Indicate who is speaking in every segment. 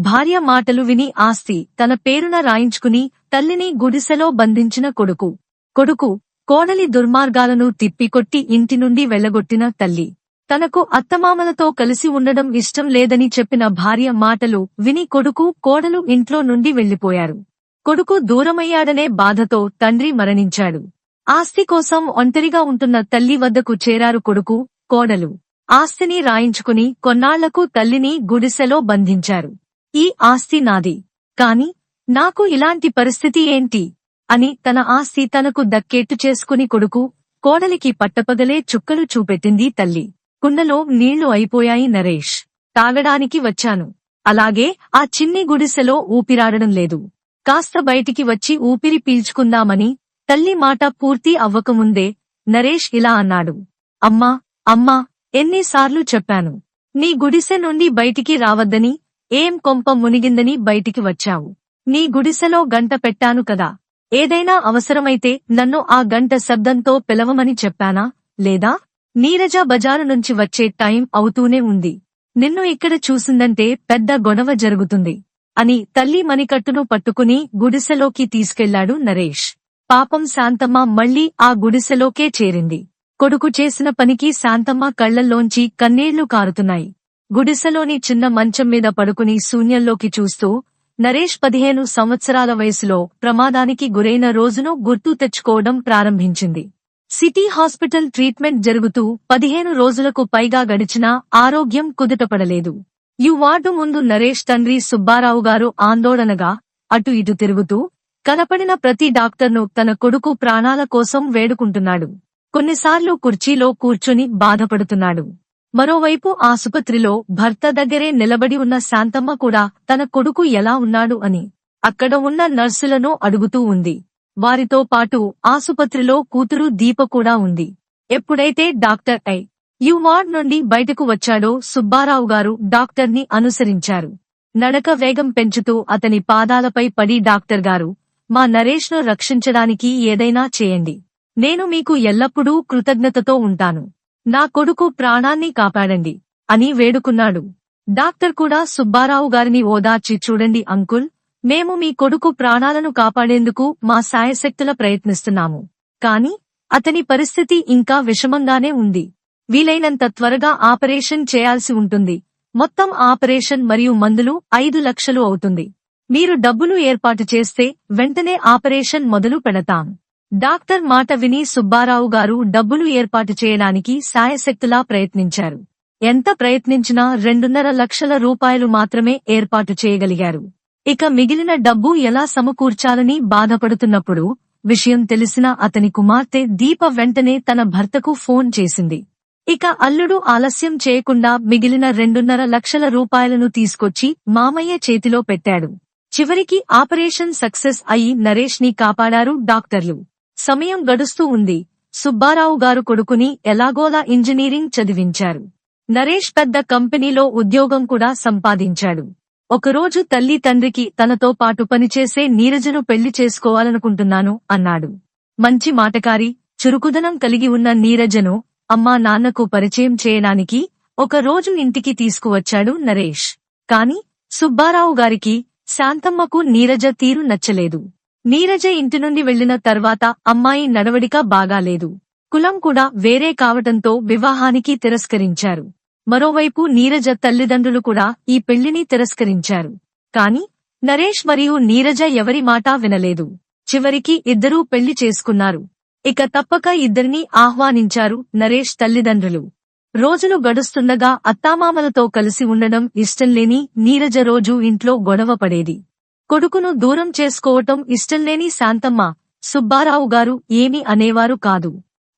Speaker 1: భార్య మాటలు విని ఆస్తి తన పేరున రాయించుకుని తల్లిని గుడిసెలో బంధించిన కొడుకు. కొడుకు కోడలి దుర్మార్గాలను తిప్పికొట్టి ఇంటి నుండి వెళ్ళగొట్టిన తల్లి. తనకు అత్తమామలతో కలిసి ఉండడం ఇష్టం లేదని చెప్పిన భార్య మాటలు విని కొడుకు కోడలు ఇంట్లో నుండి వెళ్ళిపోయారు కొడుకు దూరమయ్యాడనే బాధతో తండ్రి మరణించాడు. ఆస్తి కోసం ఒంటరిగా ఉంటున్న తల్లి వద్దకు చేరారు కొడుకు కోడలు. ఆస్తిని రాయించుకుని కొన్నాళ్ళకు తల్లిని గుడిసెలో బంధించారు. ఈ ఆస్తి నాది. కాని నాకు ఇలాంటి పరిస్థితి ఏంటి? అని తన ఆస్తి తనకు దక్కేట్టు చేసుకుని కొడుకు కోడలికి పట్టపగలే చుక్కలు చూపెట్టింది తల్లి. కుండలో నీళ్ళు అయిపోయాయి నరేష్. తాగడానికి వచ్చాను. అలాగే ఆ చిన్ని గుడిసెలో ఊపిరాడడం లేదు. కాస్త బయటికి వచ్చి ఊపిరి పీల్చుకుందామని తల్లి మాట పూర్తి అవ్వకముందే నరేష్ ఇలా అన్నాడు. అమ్మా అమ్మా ఎన్నిసార్లు చెప్పాను. నీ గుడిసె నుండి బయటికి రావద్దని ఏం కొంప మునిగిందని బయటికి వచ్చావు? నీ గుడిసెలో గంట పెట్టాను కదా. ఏదైనా అవసరమైతే నన్ను ఆ గంట శబ్దంతో పిలవమని చెప్పానా? లేదా? నీరజ బజారు నుంచి వచ్చే టైం అవుతూనే ఉంది. నిన్ను ఇక్కడ చూసిందంటే పెద్ద గొడవ జరుగుతుంది. అని తల్లి మణికట్టును పట్టుకుని గుడిసెలోకి తీసుకెళ్ళాడు నరేష్. పాపం శాంతమ్మ మళ్ళీ ఆ గుడిసెలోకే చేరింది. కొడుకు చేసిన పనికి శాంతమ్మ కళ్ళల్లోంచి కన్నీళ్ళు కారుతున్నాయి. గుడిసెలోని చిన్న మంచం మీద పడుకుని శూన్యంలోకి చూస్తూ నరేష్ పదిహేను సంవత్సరాల వయసులో ప్రమాదానికి గురైన రోజును గుర్తు తెచ్చుకోవడం ప్రారంభించింది. సిటీ హాస్పిటల్ ట్రీట్మెంట్ జరుగుతూ పదిహేను రోజులకు పైగా గడిచినా ఆరోగ్యం కుదుటపడలేదు. ఈ వార్డు ముందు నరేష్ తండ్రి సుబ్బారావు గారు ఆందోళనగా అటు ఇటు తిరుగుతూ కనపడిన ప్రతి డాక్టర్ను తన కొడుకు ప్రాణాల కోసం వేడుకుంటున్నాడు. కొన్నిసార్లు కుర్చీలో కూర్చుని బాధపడుతున్నాడు. మరోవైపు ఆసుపత్రిలో భర్త దగ్గరే నిలబడి ఉన్న శాంతమ్మ కూడా తన కొడుకు ఎలా ఉన్నాడు అని అక్కడ ఉన్న నర్సులను అడుగుతూ ఉంది. వారితో పాటు ఆసుపత్రిలో కూతురు దీప కూడా ఉంది. ఎప్పుడైతే డాక్టర్ ఐ. యు. వార్డ్ నుండి బయటకు వచ్చాడో సుబ్బారావు గారు డాక్టర్ని అనుసరించారు. నడక వేగం పెంచుతూ అతని పాదాలపై పడి డాక్టర్ గారు మా నరేష్ను రక్షించడానికి ఏదైనా చేయండి. నేను మీకు ఎల్లప్పుడూ కృతజ్ఞతతో ఉంటాను. నా కొడుకు ప్రాణాన్ని కాపాడండి అని వేడుకున్నాడు. డాక్టర్ కూడా సుబ్బారావు గారిని ఓదార్చి చూడండి అంకుల్ మేము మీ కొడుకు ప్రాణాలను కాపాడేందుకు మా సాయశక్తుల ప్రయత్నిస్తున్నాము. కాని అతని పరిస్థితి ఇంకా విషమంగానే ఉంది. వీలైనంత త్వరగా ఆపరేషన్ చేయాల్సి ఉంటుంది. మొత్తం ఆపరేషన్ మరియు మందులు ఐదు లక్షలు అవుతుంది. మీరు డబ్బులు ఏర్పాటు చేస్తే వెంటనే ఆపరేషన్ మొదలు పెడతాం. డాక్టర్ మాట విని సుబ్బారావు గారు డబ్బులు ఏర్పాటు చేయడానికి సాయశక్తులా ప్రయత్నించారు. ఎంత ప్రయత్నించినా రెండున్నర లక్షల రూపాయలు మాత్రమే ఏర్పాటు చేయగలిగారు. ఇక మిగిలిన డబ్బు ఎలా సమకూర్చాలని బాధపడుతున్నప్పుడు విషయం తెలిసిన అతని కుమార్తె దీప వెంటనే తన భర్తకు ఫోన్ చేసింది. ఇక అల్లుడు ఆలస్యం చేయకుండా మిగిలిన రెండున్నర లక్షల రూపాయలను తీసుకొచ్చి మామయ్య చేతిలో పెట్టాడు. చివరికి ఆపరేషన్ సక్సెస్ అయి నరేష్ని కాపాడారు డాక్టర్లు. సమయం గడుస్తూ ఉంది. సుబ్బారావు గారు కొడుకుని ఎలాగోలా ఇంజనీరింగ్ చదివించారు. నరేష్ పెద్ద కంపెనీలో ఉద్యోగం కూడా సంపాదించాడు. ఒకరోజు తల్లి తండ్రికి తనతో పాటు పనిచేసే నీరజను పెళ్ళి చేసుకోవాలనుకుంటున్నాను అన్నాడు. మంచి మాటకారి చురుకుదనం కలిగి ఉన్న నీరజను అమ్మా నాన్నకు పరిచయం చేయడానికి ఒక రోజు ఇంటికి తీసుకువచ్చాడు నరేష్. కాని సుబ్బారావు గారికి శాంతమ్మకు నీరజ తీరు నచ్చలేదు. నీరజ ఇంటి నుండి వెళ్ళిన తర్వాత అమ్మాయి నడవడిక బాగాలేదు కులం కూడా వేరే కావటంతో వివాహానికి తిరస్కరించారు. మరోవైపు నీరజ తల్లిదండ్రులు కూడా ఈ పెళ్ళిని తిరస్కరించారు. కాని నరేష్ మరియు నీరజ ఎవరి మాటా వినలేదు. చివరికి ఇద్దరూ పెళ్ళి చేసుకున్నారు. ఇక తప్పక ఇద్దరినీ ఆహ్వానించారు నరేష్ తల్లిదండ్రులు. రోజులు గడుస్తుండగా అత్తామామలతో కలిసి ఉండడం ఇష్టంలేని నీరజ రోజు ఇంట్లో గొడవ పడేది. కొడుకును దూరం చేసుకోవటం ఇష్టంలేని శాంతమ్మ సుబ్బారావు గారు ఏమీ అనేవారు కాదు.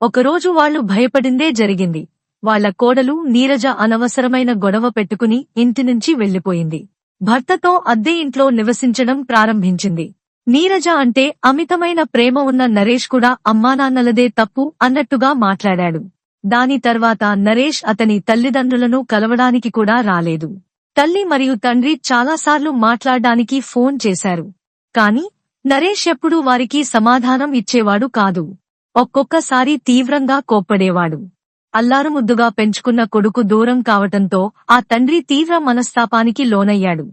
Speaker 1: ఒకరోజు వాళ్ళు భయపడిందే జరిగింది. వాళ్ళ కోడలు నీరజ అనవసరమైన గొడవ పెట్టుకుని ఇంటి నుంచి వెళ్ళిపోయింది భర్తతో అద్దె ఇంట్లో నివసించడం ప్రారంభించింది. నీరజ అంటే అమితమైన ప్రేమ ఉన్న నరేష్ కూడా అమ్మానాన్నలదే తప్పు అన్నట్టుగా మాట్లాడాడు. దాని తర్వాత నరేష్ అతని తల్లిదండ్రులను కలవడానికి కూడా రాలేదు. తల్లి మరియు తండ్రి చాలాసార్లు మాట్లాడడానికి ఫోన్ చేశారు. కాని నరేష్ ఎప్పుడూ వారికి సమాధానం ఇచ్చేవాడు కాదు. ఒక్కొక్కసారి తీవ్రంగా కోప్పడేవాడు. అల్లారుముద్దుగా పెంచుకున్న కొడుకు దూరం కావటంతో ఆ తండ్రి తీవ్ర మనస్తాపానికి లోనయ్యాడు.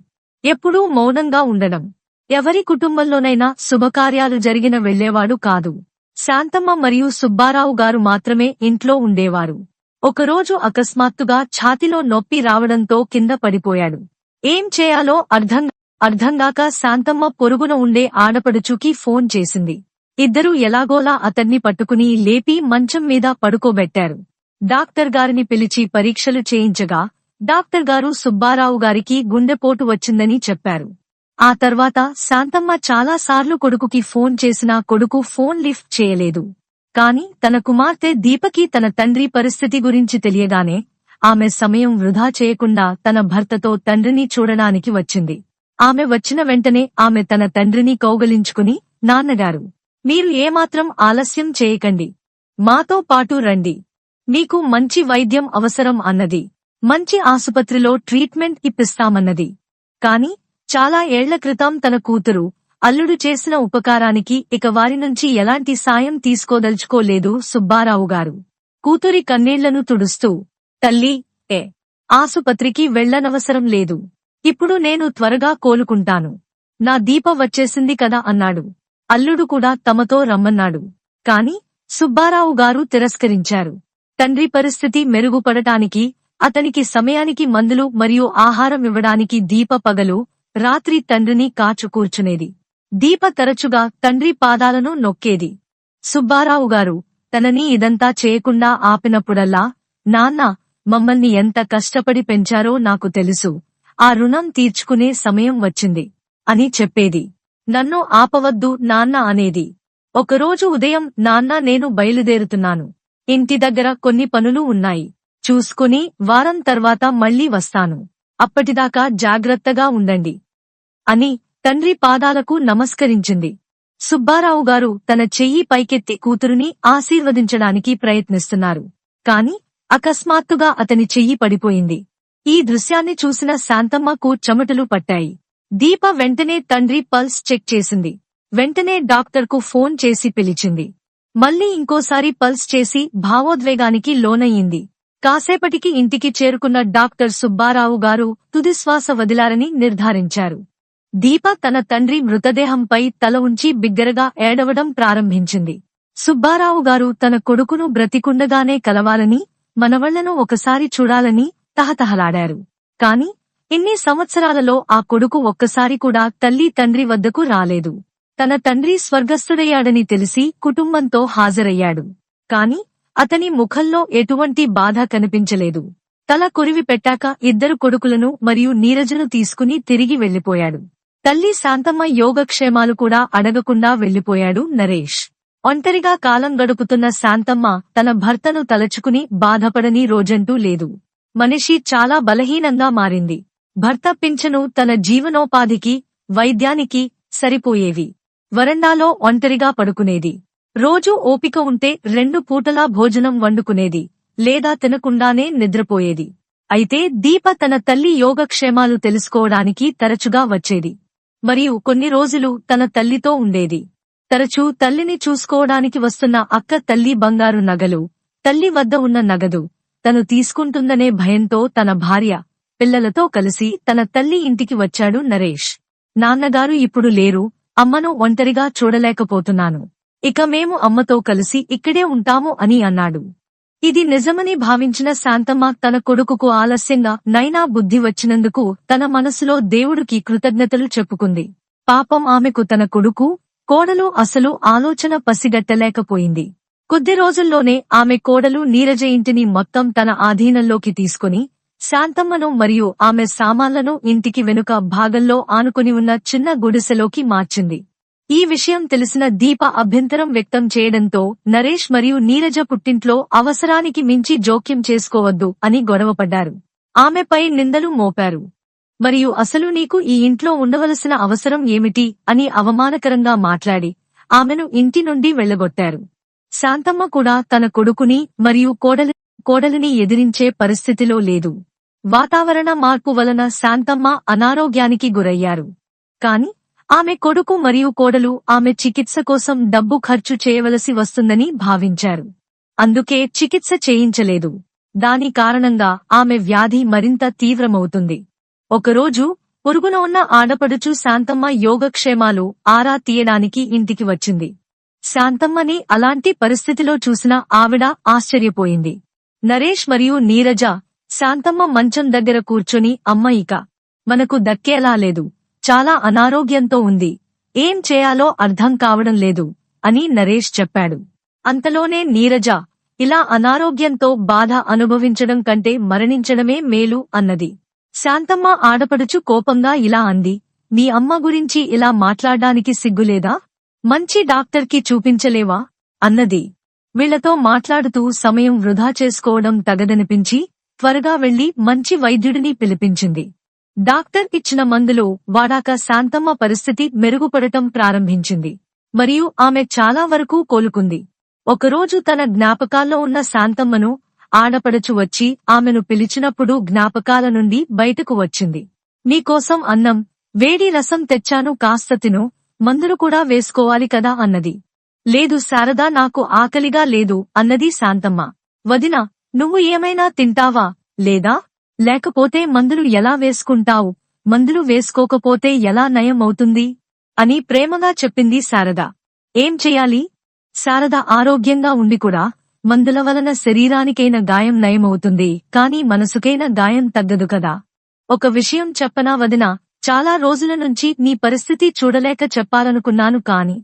Speaker 1: ఎప్పుడూ మౌనంగా ఉండడం. ఎవరి కుటుంబంలోనైనా శుభకార్యాలు జరిగిన వెళ్ళేవాడు కాదు. శాంతమ్మ మరియు సుబ్బారావు గారు మాత్రమే ఇంట్లో ఉండేవారు. ఒకరోజు అకస్మాత్తుగా ఛాతిలో నొప్పి రావడంతో కింద పడిపోయాడు. ఏం చేయాలో అర్థం అర్థంగాక శాంతమ్మ పొరుగున ఉండే ఆడపడుచుకి ఫోన్ చేసింది. ఇద్దరూ ఎలాగోలా అతన్ని పట్టుకుని లేపి మంచం మీద పడుకోబెట్టారు. డాక్టర్ గారిని పిలిచి పరీక్షలు చేయించగా డాక్టర్ గారు సుబ్బారావు గారికి గుండెపోటు వచ్చిందని చెప్పారు. ఆ తర్వాత శాంతమ్మ చాలాసార్లు కొడుకుకి ఫోన్ చేసినా కొడుకు ఫోన్ లిఫ్ట్ చేయలేదు. కాని తన కుమార్తె దీపకి తన తండ్రి పరిస్థితి గురించి తెలియగానే ఆమె సమయం వృధా చేయకుండా తన భర్తతో తండ్రిని చూడడానికి వచ్చింది. ఆమె వచ్చిన వెంటనే ఆమె తన తండ్రిని కౌగలించుకుని నాన్నగారు మీరు ఏమాత్రం ఆలస్యం చేయకండి. మాతో పాటు రండి. మీకు మంచి వైద్యం అవసరం అన్నది. మంచి ఆసుపత్రిలో ట్రీట్మెంట్ ఇప్పిస్తామన్నది. కాని చాలా ఏళ్ళ క్రితం తన కూతురు అల్లుడు చేసిన ఉపకారానికి ఇక వారి నుంచి ఎలాంటి సాయం తీసుకోదలుచుకోలేదు సుబ్బారావు గారు. కూతురి కన్నీళ్ళను తుడుస్తూ తల్లి ఏ ఆసుపత్రికి వెళ్ళనవసరం లేదు. ఇప్పుడు నేను త్వరగా కోలుకుంటాను. నా దీప వచ్చేసింది కదా అన్నాడు. అల్లుడు కూడా తమతో రమ్మన్నాడు. కాని సుబ్బారావు గారు తిరస్కరించారు. తండ్రి పరిస్థితి మెరుగుపడటానికి అతనికి సమయానికి మందులు మరియు ఆహారం ఇవ్వడానికి దీప పగలు రాత్రి తండ్రిని కాచు కూర్చునేది దీప తరచుగా తండ్రి పాదాలను నొక్కేది. సుబ్బారావు గారు తనని ఇదంతా చేయకుండా ఆపినప్పుడల్లా నాన్న మమ్మల్ని ఎంత కష్టపడి పెంచారో నాకు తెలుసు. ఆ రుణం తీర్చుకునే సమయం వచ్చింది అని చెప్పేది. నన్ను ఆపవద్దు నాన్న అనేది. ఒకరోజు ఉదయం నాన్న నేను బయలుదేరుతున్నాను. ఇంటి దగ్గర కొన్ని పనులు ఉన్నాయి. చూసుకుని వారం తర్వాత మళ్ళీ వస్తాను. అప్పటిదాకా జాగ్రత్తగా ఉండండి అని తండ్రి పాదాలకు నమస్కరించింది. సుబ్బారావు గారు తన చెయ్యి పైకెత్తి కూతురుని ఆశీర్వదించడానికి ప్రయత్నిస్తున్నారు. కాని అకస్మాత్తుగా అతని చెయ్యి పడిపోయింది. ఈ దృశ్యాన్ని చూసిన శాంతమ్మకు చెమటలు పట్టాయి. దీప వెంటనే తండ్రి పల్స్ చెక్ చేసింది. వెంటనే డాక్టర్కు ఫోన్ చేసి పిలిచింది. మళ్ళీ ఇంకోసారి పల్స్ చేసి భావోద్వేగానికి లోనయ్యింది. కాసేపటికి ఇంటికి చేరుకున్న డాక్టర్ సుబ్బారావు గారు తుదిశ్వాస వదిలారని నిర్ధారించారు. దీప తన తండ్రి మృతదేహంపై తల ఉంచి బిగ్గరగా ఏడవడం ప్రారంభించింది. సుబ్బారావు గారు తన కొడుకును బ్రతికుండగానే కలవాలని మనవళ్ళను ఒకసారి చూడాలని తహతహలాడారు. కాని ఇన్ని సంవత్సరాలలో ఆ కొడుకు ఒక్కసారి కూడా తల్లి తండ్రి వద్దకు రాలేదు. తన తండ్రి స్వర్గస్థుడయ్యాడని తెలిసి కుటుంబంతో హాజరయ్యాడు. కాని అతని ముఖంలో ఎటువంటి బాధ కనిపించలేదు. తల కొరివి పెట్టాక ఇద్దరు కొడుకులను మరియు నీరజను తీసుకుని తిరిగి వెళ్ళిపోయాడు తల్లి శాంతమ్మ యోగక్షేమాలు కూడా అడగకుండా వెళ్ళిపోయాడు నరేష్. ఒంటరిగా కాలం గడుపుతున్న శాంతమ్మ తన భర్తను తలచుకుని బాధపడని రోజంటూ లేదు. మనిషి చాలా బలహీనంగా మారింది. భర్త పింఛను తన జీవనోపాధికి వైద్యానికి సరిపోయేవి. వరండాలో ఒంటరిగా పడుకునేది. రోజూ ఓపిక ఉంటే రెండు పూటలా భోజనం వండుకునేది. లేదా తినకుండానే నిద్రపోయేది. అయితే దీప తన తల్లి యోగక్షేమాలు తెలుసుకోవడానికి తరచుగా వచ్చేది. మరియు కొన్ని రోజులు తన తల్లితో ఉండేది. తరచూ తల్లిని చూసుకోవడానికి వస్తున్న అక్క తల్లి బంగారు నగలు తల్లి వద్ద ఉన్న నగదు తను తీసుకుంటుందనే భయంతో తన భార్య పిల్లలతో కలిసి తన తల్లి ఇంటికి వచ్చాడు నరేష్. నాన్నగారు ఇప్పుడు లేరు అమ్మను ఒంటరిగా చూడలేకపోతున్నాను. ఇక మేము అమ్మతో కలిసి ఇక్కడే ఉంటాము అని అన్నాడు. ఇది నిజమని భావించిన శాంతమ్మ తన కొడుకుకు ఆలస్యంగా నైనా బుద్ధి వచ్చినందుకు తన మనసులో దేవుడికి కృతజ్ఞతలు చెప్పుకుంది. పాపం ఆమెకు తన కొడుకు కోడలు అసలు ఆలోచన పసిగట్టలేకపోయింది. కొద్ది రోజుల్లోనే ఆమె కోడలు నీరజ ఇంటిని మొత్తం తన ఆధీనంలోకి తీసుకుని శాంతమ్మను మరియు ఆమె సామాన్లను ఇంటికి వెనుక భాగంలో ఆనుకుని ఉన్న చిన్న గుడిసెలోకి మార్చింది. ఈ విషయం తెలిసిన దీప అభ్యంతరం వ్యక్తం చేయడంతో నరేష్ మరియు నీరజ పుట్టింట్లో అవసరానికి మించి జోక్యం చేసుకోవద్దు అని గొడవపడ్డారు. ఆమెపై నిందలు మోపారు. మరియు అసలు నీకు ఈ ఇంట్లో ఉండవలసిన అవసరం ఏమిటి? అని అవమానకరంగా మాట్లాడి ఆమెను ఇంటి నుండి వెళ్ళగొట్టారు శాంతమ్మ కూడా తన కొడుకుని మరియు కోడలి కోడలిని ఎదిరించే పరిస్థితిలో లేదు. వాతావరణ మార్పు వలన శాంతమ్మ అనారోగ్యానికి గురయ్యారు. కాని ఆమె కొడుకు మరియు కోడలు ఆమె చికిత్స కోసం డబ్బు ఖర్చు చేయవలసి వస్తుందని భావించారు. అందుకే చికిత్స చేయించలేదు. దాని కారణంగా ఆమె వ్యాధి మరింత తీవ్రమవుతుంది. ఒకరోజు పొరుగున ఉన్న ఆడపడుచు శాంతమ్మ యోగక్షేమాలు ఆరా తీయడానికి ఇంటికి వచ్చింది. శాంతమ్మని అలాంటి పరిస్థితిలో చూసిన ఆవిడ ఆశ్చర్యపోయింది. నరేష్ మరియు నీరజ శాంతమ్మ మంచం దగ్గర కూర్చొని అమ్మ ఇక మనకు దక్కేలా లేదు. చాలా అనారోగ్యంతో ఉంది. ఏం చేయాలో అర్థం కావడం లేదు అని నరేష్ చెప్పాడు. అంతలోనే నీరజ ఇలా అనారోగ్యంతో బాధ అనుభవించడం కంటే మరణించడమే మేలు అన్నది. శాంతమ్మ ఆడపడుచు కోపంగా ఇలా అంది మీ అమ్మ గురించి ఇలా మాట్లాడడానికి సిగ్గులేదా? మంచి డాక్టర్కి చూపించలేవా? అన్నది. వీళ్ళతో మాట్లాడుతూ సమయం వృధా చేసుకోవడం తగదనిపించి త్వరగా వెళ్ళి మంచి వైద్యుడిని పిలిపించింది. డాక్టర్ ఇచ్చిన మందులు వాడాక శాంతమ్మ పరిస్థితి మెరుగుపడటం ప్రారంభించింది. మరియు ఆమె చాలా వరకు కోలుకుంది. ఒకరోజు తన జ్ఞాపకాల్లో ఉన్న శాంతమ్మను ఆడపడుచు వచ్చి ఆమెను పిలిచినప్పుడు జ్ఞాపకాల నుండి బయటకు వచ్చింది. నీకోసం అన్నం వేడి రసం తెచ్చాను కాస్త తిను మందులు కూడా వేసుకోవాలి కదా అన్నది. లేదు శారదా నాకు ఆకలిగా లేదు అన్నది శాంతమ్మ. వదిన నువ్వు ఏమైనా తింటావా లేదా? లేకపోతే మందులు ఎలా వేసుకుంటావు? మందులు వేసుకోకపోతే ఎలా నయం అవుతుంది అని ప్రేమగా చెప్పింది శారద. ఏం చెయ్యాలి శారద ఆరోగ్యంగా ఉండి కూడా మందుల వలన శరీరానికైన గాయం నయమవుతుంది కాని మనసుకైన గాయం తగ్గదు కదా. ఒక విషయం చెప్పనా వదిన చాలా రోజుల నుంచి నీ పరిస్థితి చూడలేక చెప్పాలనుకున్నాను కాని.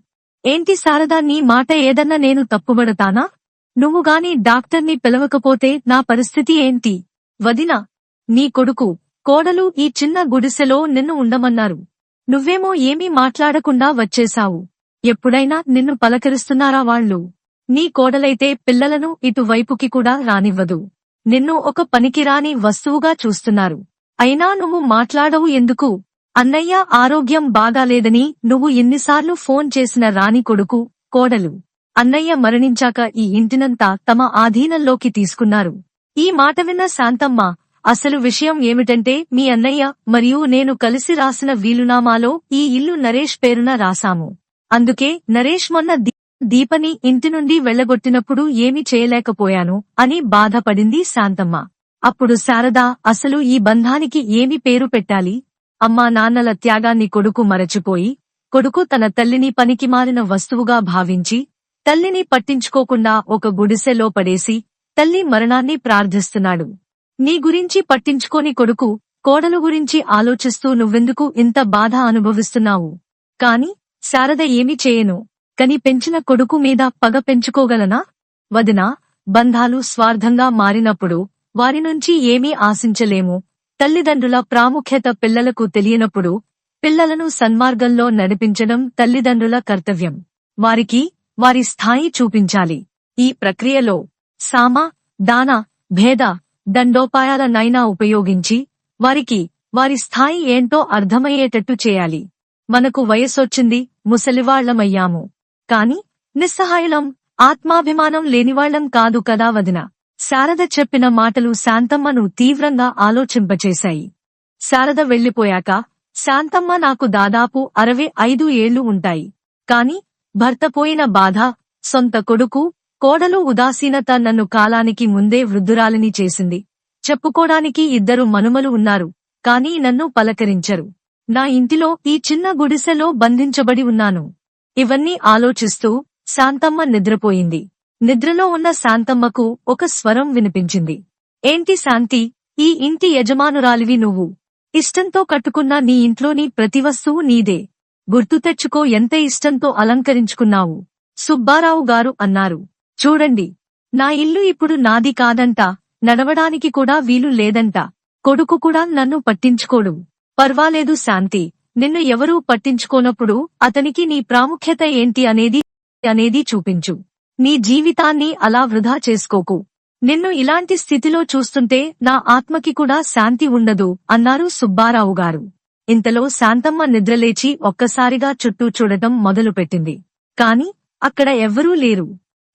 Speaker 1: ఏంటి శారదా నీ మాట ఏదన్నా నేను తప్పుబడతానా? నువ్వు గాని డాక్టర్ని పిలవకపోతే నా పరిస్థితి ఏంటి? వదిన నీ కొడుకు కోడలు ఈ చిన్న గుడిసెలో నిన్ను ఉండమన్నారు. నువ్వేమో ఏమీ మాట్లాడకుండా వచ్చేశావు. ఎప్పుడైనా నిన్ను పలకరిస్తున్నారా వాళ్ళు? నీ కోడలైతే పిల్లలను ఇటువైపుకి కూడా రానివ్వదు. నిన్ను ఒక పనికిరాని వస్తువుగా చూస్తున్నారు. అయినా నువ్వు మాట్లాడవు ఎందుకు? అన్నయ్య ఆరోగ్యం బాగాలేదని నువ్వు ఎన్నిసార్లు ఫోన్ చేసిన రాణి కొడుకు కోడలు. అన్నయ్య మరణించాక ఈ ఇంటినంతా తమ ఆధీనంలోకి తీసుకున్నారు. ఈ మాట విన్న శాంతమ్మ అసలు విషయం ఏమిటంటే మీ అన్నయ్య మరియు నేను కలిసి రాసిన వీలునామాలో ఈ ఇల్లు నరేష్ పేరున రాశాము అందుకే నరేష్ మొన్న దీపని ఇంటి నుండి వెళ్ళగొట్టినప్పుడు ఏమి చేయలేకపోయాను అని బాధపడింది శాంతమ్మ. అప్పుడు శారద అసలు ఈ బంధానికి ఏమి పేరు పెట్టాలి? అమ్మా నాన్నల త్యాగాన్ని కొడుకు మరచిపోయి కొడుకు తన తల్లిని పనికిమాలిన వస్తువుగా భావించి తల్లిని పట్టించుకోకుండా ఒక గుడిసెలో పడేసి తల్లి మరణాన్ని ప్రార్థిస్తున్నాడు. నీ గురించి పట్టించుకోని కొడుకు కోడలు గురించి ఆలోచిస్తూ నువ్వెందుకు ఇంత బాధ అనుభవిస్తున్నావు? కాని శారద ఏమి చేయను. కని పెంచిన కొడుకు మీద పగ పెంచుకోగలనా? వదినా బంధాలు స్వార్థంగా మారినప్పుడు వారి నుంచి ఏమీ ఆశించలేము. తల్లిదండ్రుల ప్రాముఖ్యత పిల్లలకు తెలియనప్పుడు పిల్లలను సన్మార్గంలో నడిపించడం తల్లిదండ్రుల కర్తవ్యం. వారికి వారి స్థాయి చూపించాలి. ఈ ప్రక్రియలో సామ దాన భేద దండోపాయాలనైనా ఉపయోగించి వారికి వారి స్థాయి ఏంటో అర్థమయ్యేటట్టు చేయాలి. మనకు వయసొచ్చింది ముసలివాళ్ళమయ్యాము. కాని నిస్సహాయులం ఆత్మాభిమానం లేనివాళ్ళం కాదు కదా వదిన. శారద చెప్పిన మాటలు శాంతమ్మను తీవ్రంగా ఆలోచింపచేశాయి. శారద వెళ్ళిపోయాక శాంతమ్మ నాకు దాదాపు అరవై ఐదు ఏళ్ళు ఉంటాయి. కాని భర్తపోయిన బాధ సొంత కొడుకు కోడలు ఉదాసీనత నన్ను కాలానికి ముందే వృద్ధురాలిని చేసింది. చెప్పుకోడానికి ఇద్దరు మనుమలు ఉన్నారు కాని నన్ను పలకరించరు. నా ఇంటిలో ఈ చిన్న గుడిసెలో బంధించబడి ఉన్నాను. ఇవన్నీ ఆలోచిస్తూ శాంతమ్మ నిద్రపోయింది. నిద్రలో ఉన్న శాంతమ్మకు ఒక స్వరం వినిపించింది. ఏంటి శాంతి ఈ ఇంటి యజమానురాలివి నువ్వు. ఇష్టంతో కట్టుకున్న నీ ఇంట్లోని ప్రతి వస్తువు నీదే. గుర్తు తెచ్చుకో ఎంత ఇష్టంతో అలంకరించుకున్నావు. సుబ్బారావు గారు అన్నారు. చూడండి నా ఇల్లు ఇప్పుడు నాది కాదంట నడవడానికి కూడా వీలు లేదంట కొడుకు కూడా నన్ను పట్టించుకోడు. పర్వాలేదు శాంతి నిన్ను ఎవరూ పట్టించుకోనప్పుడు అతనికి నీ ప్రాముఖ్యత ఏంటి అనేది అనేది చూపించు. నీ జీవితాన్ని అలా వృధా చేసుకోకు. నిన్ను ఇలాంటి స్థితిలో చూస్తుంటే నా ఆత్మకి కూడా శాంతి ఉండదు అన్నారు సుబ్బారావు గారు. ఇంతలో శాంతమ్మ నిద్రలేచి ఒక్కసారిగా చుట్టూ చూడటం మొదలుపెట్టింది. కాని అక్కడ ఎవ్వరూ లేరు.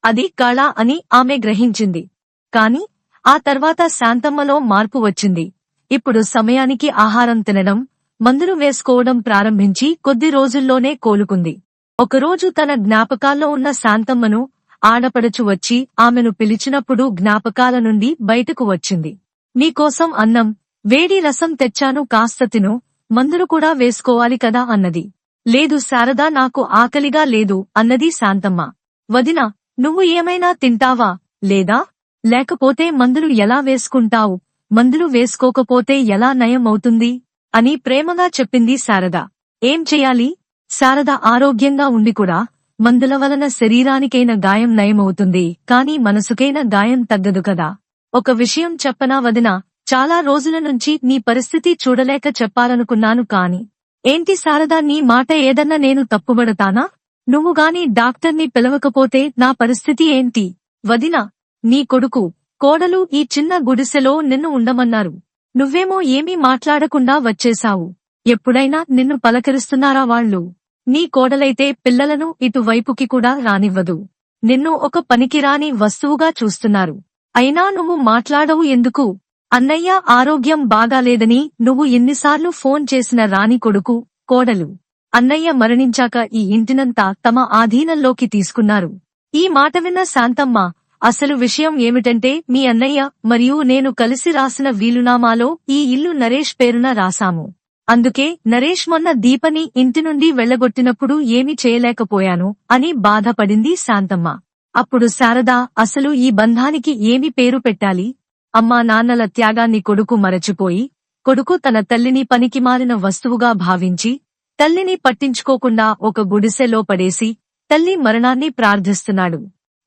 Speaker 1: అది కళ అని ఆమె గ్రహించింది. కాని ఆ తర్వాత శాంతమ్మలో మార్పు వచ్చింది. ఇప్పుడు సమయానికి ఆహారం తినడం మందులు వేసుకోవడం ప్రారంభించి కొద్ది రోజుల్లోనే కోలుకుంది. ఒకరోజు తన జ్ఞాపకాల్లో ఉన్న శాంతమ్మను ఆడపడుచు వచ్చి ఆమెను పిలిచినప్పుడు జ్ఞాపకాల నుండి బయటకు వచ్చింది. నీకోసం అన్నం వేడి రసం తెచ్చాను కాస్త తిను మందులు కూడా వేసుకోవాలి కదా అన్నది. లేదు శారదా నాకు ఆకలిగా లేదు అన్నది శాంతమ్మ. వదిన నువ్వు ఏమైనా తింటావా లేదా? లేకపోతే మందులు ఎలా వేసుకుంటావు? మందులు వేసుకోకపోతే ఎలా నయం అవుతుంది అని ప్రేమగా చెప్పింది శారద. ఏం చెయ్యాలి శారద ఆరోగ్యంగా ఉండి కూడా మందుల వలన శరీరానికైన గాయం నయమవుతుంది కాని మనసుకైన గాయం తగ్గదు కదా. ఒక విషయం చెప్పనా వదిన చాలా రోజుల నుంచి నీ పరిస్థితి చూడలేక చెప్పాలనుకున్నాను కాని. ఏంటి శారదా నీ మాట ఏదన్నా నేను తప్పుబడతానా? నువ్వు గాని డాక్టర్ని పిలవకపోతే నా పరిస్థితి ఏంటి? వదిన నీ కొడుకు కోడలు ఈ చిన్న గుడిసెలో నిన్ను ఉండమన్నారు. నువ్వేమో ఏమీ మాట్లాడకుండా వచ్చేశావు. ఎప్పుడైనా నిన్ను పలకరిస్తున్నారా వాళ్ళు? నీ కోడలైతే పిల్లలను ఇటువైపుకి కూడా రానివ్వదు. నిన్ను ఒక పనికిరాని వస్తువుగా చూస్తున్నారు. అయినా నువ్వు మాట్లాడవు ఎందుకు? అన్నయ్య ఆరోగ్యం బాగాలేదని నువ్వు ఎన్నిసార్లు ఫోన్ చేసిన రాని కొడుకు కోడలు. అన్నయ్య మరణించాక ఈ ఇంటినంతా తమ ఆధీనంలోకి తీసుకున్నారు. ఈ మాట విన్న శాంతమ్మ అసలు విషయం ఏమిటంటే మీ అన్నయ్య మరియు నేను కలిసి రాసిన వీలునామాలో ఈ ఇల్లు నరేష్ పేరున రాశాము. అందుకే నరేష్ మొన్న దీపని ఇంటి నుండి వెళ్ళగొట్టినప్పుడు ఏమి చేయలేకపోయాను అని బాధపడింది శాంతమ్మ. అప్పుడు శారదా అసలు ఈ బంధానికి ఏమి పేరు పెట్టాలి? అమ్మా నాన్నల త్యాగాన్ని కొడుకు మరచిపోయి కొడుకు తన తల్లిని పనికిమాలిన వస్తువుగా భావించి తల్లిని పట్టించుకోకుండా ఒక గుడిసెలో పడేసి తల్లి మరణాన్ని ప్రార్థిస్తున్నాడు.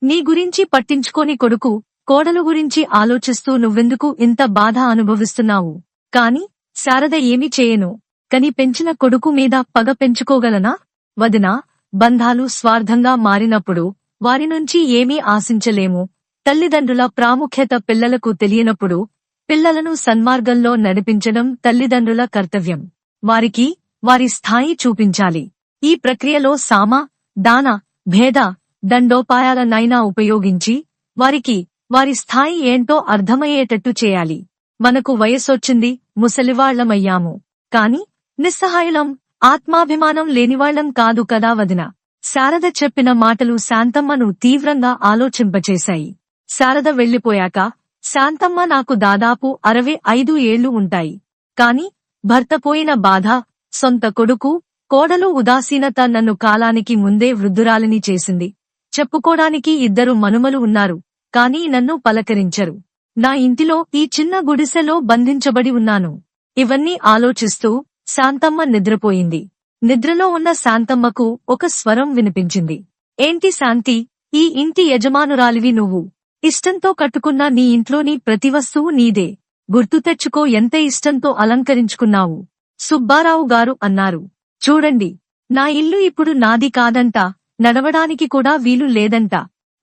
Speaker 1: నీ గురించి పట్టించుకోని కొడుకు కోడలు గురించి ఆలోచిస్తూ నువ్వెందుకు ఇంత బాధ అనుభవిస్తున్నావు? కాని శారద ఏమి చేయను. కని పెంచిన కొడుకు మీద పగ పెంచుకోగలనా? వదినా బంధాలు స్వార్థంగా మారినప్పుడు వారి నుంచి ఏమీ ఆశించలేము. తల్లిదండ్రుల ప్రాముఖ్యత పిల్లలకు తెలియనప్పుడు పిల్లలను సన్మార్గంలో నడిపించడం తల్లిదండ్రుల కర్తవ్యం. వారికి వారి స్థాయి చూపించాలి. ఈ ప్రక్రియలో సామ దాన భేద దండోపాయాలనైనా ఉపయోగించి వారికి వారి స్థాయి ఏంటో అర్థమయ్యేటట్టు చేయాలి. మనకు వయసొచ్చింది ముసలివాళ్ళమయ్యాము. కాని నిస్సహాయులం ఆత్మాభిమానం లేనివాళ్ళం కాదు కదా వదిన. శారద చెప్పిన మాటలు శాంతమ్మను తీవ్రంగా ఆలోచింపచేశాయి. శారద వెళ్ళిపోయాక శాంతమ్మ నాకు దాదాపు అరవై ఐదు ఏళ్ళు ఉంటాయి. కాని భర్తపోయిన బాధ సొంత కొడుకు కోడలు ఉదాసీనత నన్ను కాలానికి ముందే వృద్ధురాలిని చేసింది. చెప్పుకోడానికి ఇద్దరు మనుమలు ఉన్నారు కాని నన్ను పలకరించరు. నా ఇంటిలో ఈ చిన్న గుడిసెలో బంధించబడి ఉన్నాను. ఇవన్నీ ఆలోచిస్తూ శాంతమ్మ నిద్రపోయింది. నిద్రలో ఉన్న శాంతమ్మకు ఒక స్వరం వినిపించింది. ఏంటి శాంతి ఈ ఇంటి యజమానురాలివి నువ్వు. ఇష్టంతో కట్టుకున్న నీ ఇంట్లోని ప్రతి వస్తువు నీదే. గుర్తు తెచ్చుకో ఎంత ఇష్టంతో అలంకరించుకున్నావు. సుబ్బారావు గారు అన్నారు. చూడండి నా ఇల్లు ఇప్పుడు నాది కాదంట నడవడానికి కూడా వీలు లేదంట.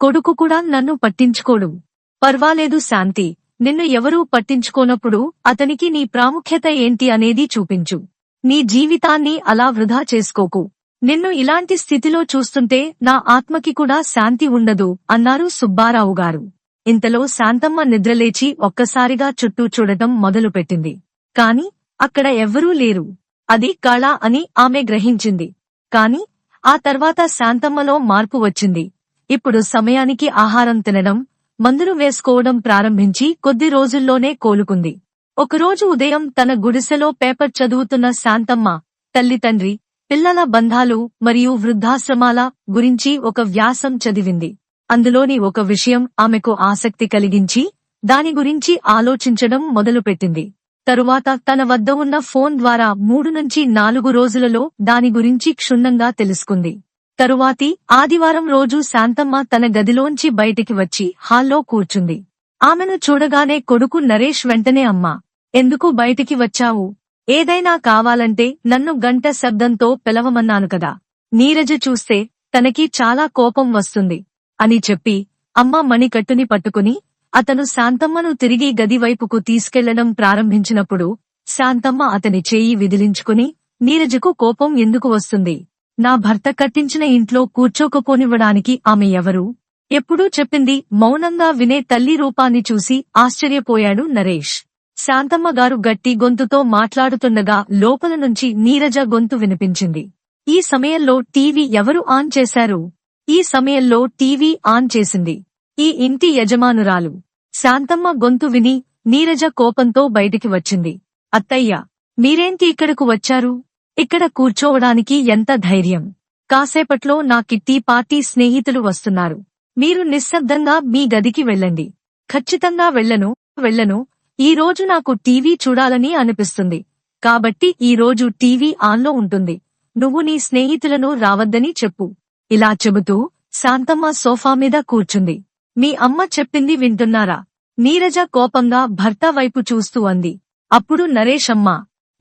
Speaker 1: కొడుకు కూడా నన్ను పట్టించుకోడు. పర్వాలేదు శాంతి నిన్ను ఎవరూ పట్టించుకోనప్పుడు అతనికి నీ ప్రాముఖ్యత ఏంటి అనేది చూపించు. నీ జీవితాన్ని అలా వృధా చేసుకోకు. నిన్ను ఇలాంటి స్థితిలో చూస్తుంటే నా ఆత్మకి కూడా శాంతి ఉండదు అన్నారు సుబ్బారావు గారు. ఇంతలో శాంతమ్మ నిద్రలేచి ఒక్కసారిగా చుట్టూ చూడటం మొదలుపెట్టింది. కాని అక్కడ ఎవ్వరూ లేరు. అది కళ అని ఆమె గ్రహించింది. కాని ఆ తర్వాత శాంతమ్మలో మార్పు వచ్చింది. ఇప్పుడు సమయానికి ఆహారం తినడం మందులు వేసుకోవడం ప్రారంభించి కొద్ది రోజుల్లోనే కోలుకుంది. ఒకరోజు ఉదయం తన గుడిసెలో పేపర్ చదువుతున్న శాంతమ్మ తల్లి తండ్రి పిల్లల బంధాలు మరియు వృద్ధాశ్రమాల గురించి ఒక వ్యాసం చదివింది. అందులోని ఒక విషయం ఆమెకు ఆసక్తి కలిగించి దాని గురించి ఆలోచించడం మొదలుపెట్టింది. తరువాత తన వద్ద ఉన్న ఫోన్ ద్వారా మూడు నుంచి నాలుగు రోజులలో దాని గురించి క్షుణ్ణంగా తెలుసుకుంది. తరువాతి ఆదివారం రోజు శాంతమ్మ తన గదిలోంచి బయటికి వచ్చి హాల్లో కూర్చుంది. ఆమెను చూడగానే కొడుకు నరేష్ వెంటనే అమ్మా ఎందుకు బయటికి వచ్చావు? ఏదైనా కావాలంటే నన్ను గంట శబ్దంతో పిలవమన్నాను కదా. నీరజ చూస్తే తనకి చాలా కోపం వస్తుంది అని చెప్పి అమ్మ మణికట్టుని పట్టుకుని అతను శాంతమ్మను తిరిగి గది వైపుకు తీసుకెళ్ళడం ప్రారంభించినప్పుడు శాంతమ్మ అతని చేయి విదిలించుకుని నీరజకు కోపం ఎందుకు వస్తుంది? నా భర్త కట్టించిన ఇంట్లో కూర్చోకపోనివ్వడానికి ఆమె ఎవరు? ఎప్పుడూ చెప్పింది మౌనంగా వినే తల్లి రూపాన్ని చూసి ఆశ్చర్యపోయాడు నరేష్. శాంతమ్మ గారు గట్టి గొంతుతో మాట్లాడుతుండగా లోపల నుంచి నీరజ గొంతు వినిపించింది. ఈ సమయంలో టీవీ ఎవరు ఆన్ చేశారు? ఈ సమయంలో టీవీ ఆన్ చేసింది. ఈ ఇంటి యజమానురాలు. శాంతమ్మ గొంతు విని నీరజ కోపంతో బయటికి వచ్చింది. అత్తయ్య మీరేంటి ఇక్కడకు వచ్చారు? ఇక్కడ కూర్చోవడానికి ఎంత ధైర్యం? కాసేపట్లో నా కిట్టి పార్టీ స్నేహితులు వస్తున్నారు. మీరు నిశ్శబ్దంగా మీ గదికి వెళ్ళండి. ఖచ్చితంగా వెళ్ళను వెళ్ళను. ఈ రోజు నాకు టీవీ చూడాలని అనిపిస్తుంది. కాబట్టి ఈ రోజు టీవీ ఆన్లో ఉంటుంది. నువ్వు నీ స్నేహితులను రావద్దని చెప్పు. ఇలా చెబుతూ శాంతమ్మ సోఫా మీద కూర్చుంది. మీ అమ్మ చెప్పింది వింటున్నారా? నీరజ కోపంగా భర్త వైపు చూస్తూ అంది. అప్పుడు నరేష్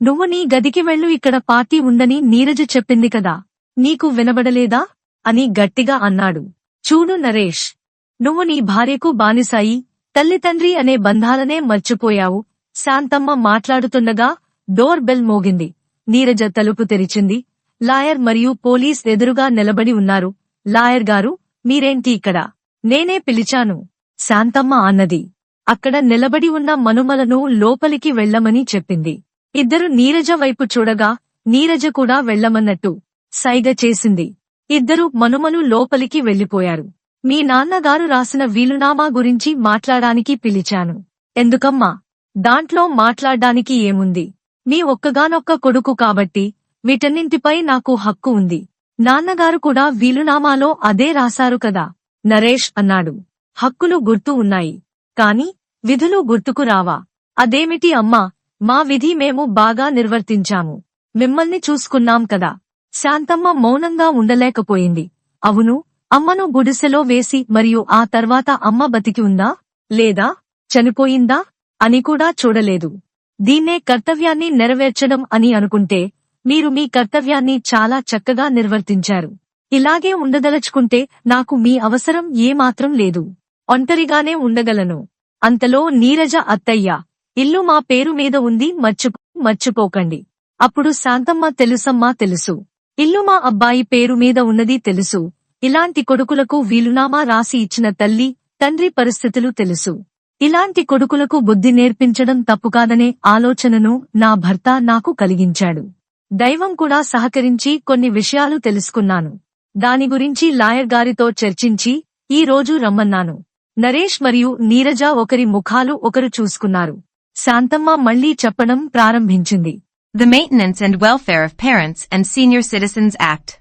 Speaker 1: నువ్వు నీ గదికి వెళ్ళు ఇక్కడ పార్టీ ఉందని నీరజ చెప్పింది కదా. నీకు వినబడలేదా? అని గట్టిగా అన్నాడు. చూడు నరేష్ నువ్వు నీ భార్యకు బానిసాయి తల్లితండ్రి అనే బంధాలనే మర్చిపోయావు. శాంతమ్మ మాట్లాడుతుండగా డోర్ బెల్ మోగింది. నీరజ తలుపు తెరిచింది. లాయర్ మరియు పోలీస్ ఎదురుగా నిలబడి ఉన్నారు. లాయర్ గారు మీరేంటి ఇక్కడ? నేనే పిలిచాను. శాంతమ్మ అన్నది. అక్కడ నిలబడి ఉన్న మనుమలను లోపలికి వెళ్ళమని చెప్పింది. ఇద్దరు నీరజ వైపు చూడగా నీరజ కూడా వెళ్ళమన్నట్టు సైగ చేసింది. ఇద్దరు మనుమలు లోపలికి వెళ్ళిపోయారు మీ నాన్నగారు రాసిన వీలునామా గురించి మాట్లాడానికి పిలిచాను. ఎందుకమ్మా? దాంట్లో మాట్లాడ్డానికి ఏముంది? మీ ఒక్కగానొక్క కొడుకు కాబట్టి వీటన్నింటిపై నాకు హక్కు ఉంది. నాన్నగారు కూడా వీలునామాలో అదే రాశారు కదా. నరేష్ అన్నాడు. హక్కులు గుర్తు ఉన్నాయి. కాని విధులు గుర్తుకు రావా? అదేమిటి అమ్మా? మా విధి మేము బాగా నిర్వర్తించాము. మిమ్మల్ని చూసుకున్నాం కదా. శాంతమ్మ మౌనంగా ఉండలేకపోయింది. అవును అమ్మను గుడిసెలో వేసి మరియు ఆ తర్వాత అమ్మ బతికి ఉందా? లేదా? చనిపోయిందా? అని కూడా చూడలేదు. దీన్నే కర్తవ్యాన్ని నెరవేర్చడం అని అనుకుంటే మీరు మీ కర్తవ్యాన్ని చాలా చక్కగా నిర్వర్తించారు. ఇలాగే ఉండదలుచుకుంటే నాకు మీ అవసరం ఏమాత్రం లేదు. ఒంటరిగానే ఉండగలను. అంతలో నీరజ అత్తయ్య ఇల్లు మా పేరు మీద ఉంది మర్చిపో మర్చిపోకండి. అప్పుడు శాంతమ్మ తెలుసమ్మా తెలుసు. ఇల్లు మా అబ్బాయి పేరు మీద ఉన్నది తెలుసు. ఇలాంటి కొడుకులకు వీలునామా రాసి ఇచ్చిన తల్లి తండ్రి పరిస్థితులు తెలుసు. ఇలాంటి కొడుకులకు బుద్ధి నేర్పించడం తప్పుకాదనే ఆలోచనను నా భర్త నాకు కలిగించాడు. దైవం కూడా సహకరించి కొన్ని విషయాలు తెలుసుకున్నాను. దాని గురించి లాయర్ గారితో చర్చించి ఈ రోజు రమ్మన్నాను. నరేష్ మరియు నీరజ ఒకరి ముఖాలు ఒకరు చూసుకున్నారు. శాంతమ్మ మళ్ళీ చెప్పడం ప్రారంభించింది.
Speaker 2: The Maintenance and Welfare of Parents and Senior Citizens Act.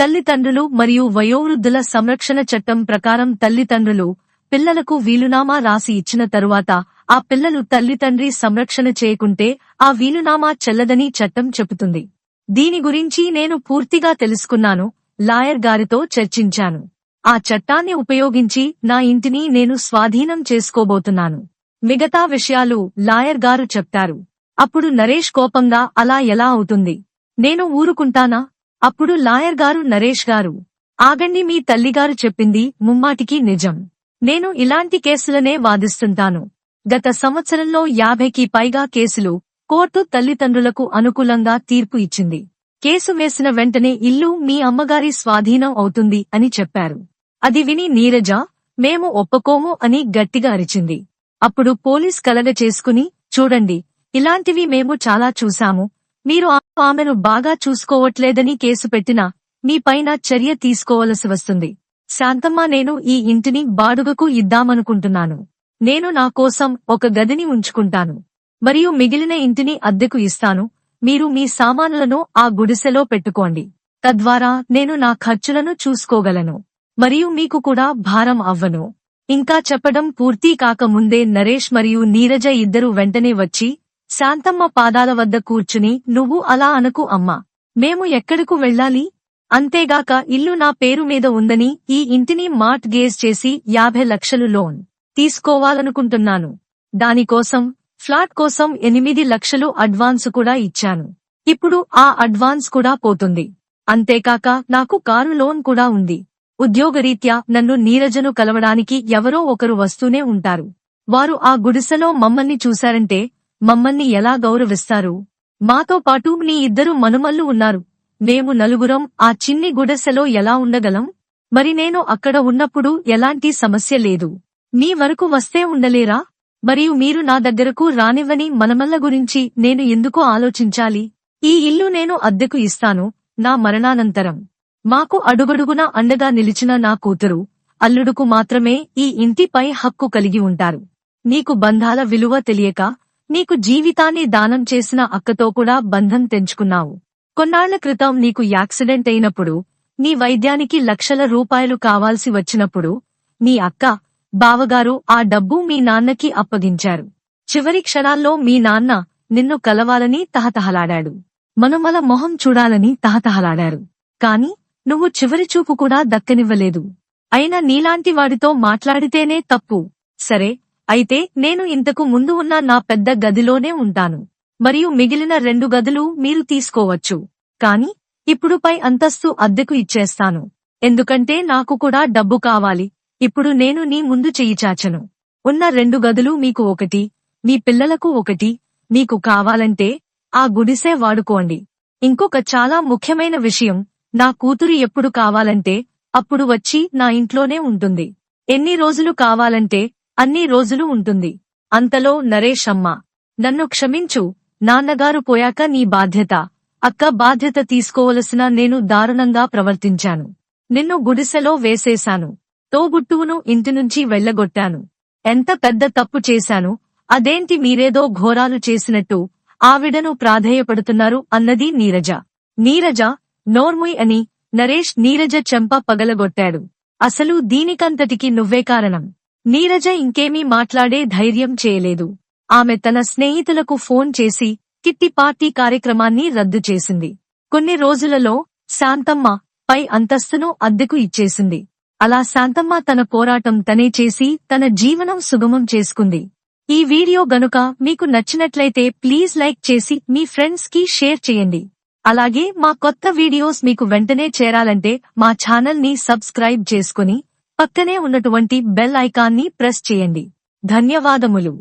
Speaker 1: తల్లిదండ్రులు మరియు వయోవృద్ధుల సంరక్షణ చట్టం ప్రకారం తల్లిదండ్రులు పిల్లలకు వీలునామా రాసి ఇచ్చిన తరువాత ఆ పిల్లలు తల్లిదండ్రి సంరక్షణ చేయకుంటే ఆ వీలునామా చెల్లదని చట్టం చెబుతుంది. దీని గురించి నేను పూర్తిగా తెలుసుకున్నాను లాయర్ గారితో చర్చించాను. ఆ చట్టాన్ని ఉపయోగించి నా ఇంటిని నేను స్వాధీనం చేసుకోబోతున్నాను. మిగతా విషయాలు లాయర్ గారు చెప్తారు. అప్పుడు నరేష్ కోపంగా అలా ఎలా అవుతుంది? నేను ఊరుకుంటానా? అప్పుడు లాయర్ గారు నరేష్ గారు ఆగండి మీ తల్లిగారు చెప్పింది ముమ్మాటికి నిజం. నేను ఇలాంటి కేసులనే వాదిస్తుంటాను. గత సంవత్సరంలో యాభైకి పైగా కేసులు కోర్టు తల్లిదండ్రులకు అనుకూలంగా తీర్పు ఇచ్చింది. కేసు వేసిన వెంటనే ఇల్లు మీ అమ్మగారి స్వాధీనం అవుతుంది అని చెప్పారు. అది విని నీరజ మేము ఒప్పుకోము అని గట్టిగా అరిచింది. అప్పుడు పోలీస్ కలగ చేసుకుని చూడండి ఇలాంటివి మేము చాలా చూశాము. మీరు ఆ- ఆమెను బాగా చూసుకోవట్లేదని కేసు పెట్టినా మీ పైన చర్య తీసుకోవలసి వస్తుంది. శాంతమ్మ నేను ఈ ఇంటిని బాడుగకు ఇద్దామనుకుంటున్నాను. నేను నా కోసం ఒక గదిని ఉంచుకుంటాను. మరియు మిగిలిన ఇంటిని అద్దెకు ఇస్తాను. మీరు మీ సామానులను ఆ గుడిసెలో పెట్టుకోండి. తద్వారా నేను నా ఖర్చులను చూసుకోగలను. మరియు మీకు కూడా భారం అవ్వను. ఇంకా చెప్పడం పూర్తి కాకముందే నరేష్ మరియు నీరజ ఇద్దరు వెంటనే వచ్చి శాంతమ్మ పాదాల వద్ద కూర్చుని నువ్వు అలా అనకు అమ్మా. మేము ఎక్కడకు వెళ్ళాలి? అంతేగాక ఇల్లు నా పేరు మీద ఉందని ఈ ఇంటిని మార్ట్ గేజ్ చేసి యాభై లక్షలు లోన్ తీసుకోవాలనుకుంటున్నాను. దానికోసం ఫ్లాట్ కోసం ఎనిమిది లక్షలు అడ్వాన్స్ కూడా ఇచ్చాను. ఇప్పుడు ఆ అడ్వాన్స్ కూడా పోతుంది. అంతేకాక నాకు కారు లోన్ కూడా ఉంది. ఉద్యోగరీత్యా నన్ను నీరజను కలవడానికి ఎవరో ఒకరు వస్తూనే ఉంటారు. వారు ఆ గుడిసెలో మమ్మల్ని చూశారంటే మమ్మల్ని ఎలా గౌరవిస్తారు? మాతో పాటు నీ ఇద్దరు మనుమల్లు ఉన్నారు. మేము నలుగురం ఆ చిన్ని గుడిసెలో ఎలా ఉండగలం? మరి నేను అక్కడ ఉన్నప్పుడు ఎలాంటి సమస్య లేదు. నీ వరకు వస్తే ఉండలేరా? మరియు మీరు నా దగ్గరకు రానివ్వని మనమల్ల గురించి నేను ఎందుకు ఆలోచించాలి? ఈ ఇల్లు నేను అద్దెకు ఇస్తాను నా మరణానంతరం. మాకు అడుగడుగునా అండగా నిలిచిన నా కూతురు అల్లుడుకు మాత్రమే ఈ ఇంటిపై హక్కు కలిగి ఉంటారు. నీకు బంధాల విలువ తెలియక నీకు జీవితాన్ని దానం చేసిన అక్కతో కూడా బంధం తెంచుకున్నావు. కొన్నాళ్ళ క్రితం నీకు యాక్సిడెంట్ అయినప్పుడు నీ వైద్యానికి లక్షల రూపాయలు కావాల్సి వచ్చినప్పుడు నీ అక్క బావగారు ఆ డబ్బు మీ నాన్నకి అప్పగించారు. చివరి క్షణాల్లో మీ నాన్న నిన్ను కలవాలని తహతహలాడాడు. మనుమల మొహం చూడాలని తహతహలాడారు. కాని నువ్వు చివరి చూపు కూడా దక్కనివ్వలేదు. అయినా నీలాంటి వాడితో మాట్లాడితేనే తప్పు. సరే అయితే నేను ఇంతకు ముందు ఉన్న నా పెద్ద గదిలోనే ఉంటాను. మరియు మిగిలిన రెండు గదులు మీరు తీసుకోవచ్చు. కాని ఇప్పుడు పై అంతస్తు అద్దెకు ఇచ్చేస్తాను. ఎందుకంటే నాకు కూడా డబ్బు కావాలి. ఇప్పుడు నేను నీ ముందు చెయ్యి చాచను. ఉన్న రెండు గదులు మీకు ఒకటి మీ పిల్లలకు ఒకటి మీకు కావాలంటే ఆ గుడిసే వాడుకోండి. ఇంకొక చాలా ముఖ్యమైన విషయం నా కూతురు ఎప్పుడు కావాలంటే అప్పుడు వచ్చి నా ఇంట్లోనే ఉంటుంది. ఎన్ని రోజులు కావాలంటే అన్ని రోజులు ఉంటుంది. అంతలో నరేష్ అమ్మ నన్ను క్షమించు నాన్నగారు పోయాక నీ బాధ్యత అక్క బాధ్యత తీసుకోవలసిన నేను దారుణంగా ప్రవర్తించాను. నిన్ను గుడిసెలో వేసేశాను. తోబుట్టువును ఇంటి నుంచి వెళ్ళగొట్టాను ఎంత పెద్ద తప్పు చేశాను అదేంటి మీరేదో ఘోరాలు చేసినట్టు ఆవిడను ప్రాధేయపడుతున్నారు అన్నది నీరజ. నీరజ నోర్ముయ్ అని నరేష్ నీరజ చెంప పగలగొట్టాడు. అసలు దీనికంతటికి నువ్వే కారణం. నీరజ ఇంకేమీ మాట్లాడే ధైర్యం చేయలేదు. ఆమె తన స్నేహితులకు ఫోన్ చేసి కిట్టి పార్టీ కార్యక్రమాన్ని రద్దు చేసింది. కొన్ని రోజులలో శాంతమ్మ పై అంతస్తును అద్దెకు ఇచ్చేసింది. అలా శాంతమ్మ తన పోరాటం తనే చేసి తన జీవనం సుగమం చేసుకుంది. ఈ వీడియో గనుక మీకు నచ్చినట్లయితే ప్లీజ్ లైక్ చేసి మీ ఫ్రెండ్స్కి షేర్ చేయండి. అలాగే మా కొత్త వీడియోస్ మీకు వెంటనే చేరాలంటే మా ఛానల్ని సబ్స్క్రైబ్ చేసుకుని పక్కనే ఉన్నటువంటి బెల్ ఐకాన్ని ప్రెస్ చేయండి. ధన్యవాదములు.